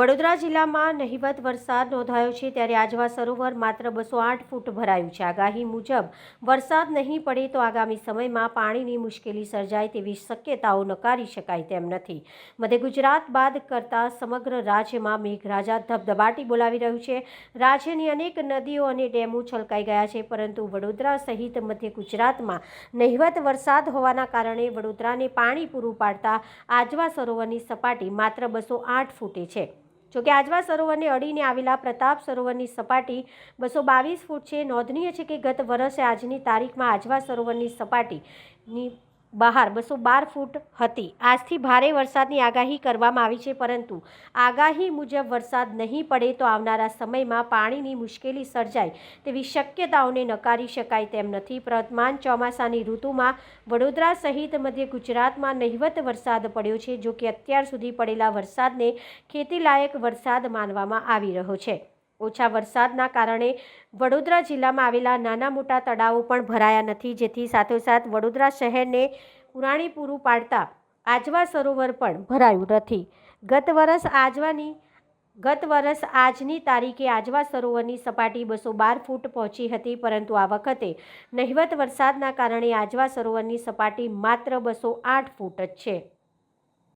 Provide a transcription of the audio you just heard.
વડોદરા જિલ્લામાં નહિવત વરસાદ નોંધાયો છે ત્યારે આજવા સરોવર માત્ર બસો આઠ ફૂટ ભરાયું છે. આગાહી મુજબ, વરસાદ નહીં પડે તો આગામી સમયમાં પાણીની મુશ્કેલી સર્જાય તેવી શક્યતાઓ નકારી શકાય તેમ નથી. મધ્ય ગુજરાત બાદ કરતાં સમગ્ર રાજ્યમાં મેઘરાજા ધબધબાટી બોલાવી રહ્યું છે. રાજ્યની અનેક નદીઓ અને ડેમો છલકાઈ ગયા છે, પરંતુ વડોદરા સહિત મધ્ય ગુજરાતમાં નહિવત વરસાદ હોવાના કારણે વડોદરાને પાણી પૂરું પાડતા આજવા સરોવરની સપાટી માત્ર બસો આઠ ફૂટે છે. જોકે આજવા સરોવરને અડીને આવેલા પ્રતાપ સરોવરની સપાટી બસો બાવીસ ફૂટ છે. નોંધનીય છે કે ગત વર્ષે આજની તારીખમાં આજવા સરોવરની સપાટીની બહાર, બસો બાર ફૂટ હતી. આજથી ભારે વરસાદની આગાહી કરવામાં આવી છે, પરંતુ આગાહી મુજબ વરસાદ નહીં પડે તો આવનારા સમયમાં પાણીની મુશ્કેલી સર્જાય તેવી શક્યતાઓને નકારી શકાય તેમ નથી. વર્તમાન ચોમાસાની ઋતુમાં વડોદરા સહિત મધ્ય ગુજરાતમાં નહિવત વરસાદ પડ્યો છે જો કે અત્યાર સુધી પડેલા વરસાદને ખેતીલાયક વરસાદ માનવામાં આવી રહ્યો છે. ઓછા વરસાદના કારણે વડોદરા જિલ્લામાં આવેલા નાના મોટા તળાવો પણ ભરાયા નથી, જેથી સાથોસાથ વડોદરા શહેરને પુરાણી પૂરું પાડતા આજવા સરોવર પણ ભરાયું નથી. ગત વર્ષ આજવાની, ગત વર્ષ આજની તારીખે આજવા સરોવરની સપાટી બસો બાર ફૂટ પહોંચી હતી, પરંતુ આ વખતે નહિવત વરસાદના કારણે આજવા સરોવરની સપાટી માત્ર બસો આઠ ફૂટ જ છે.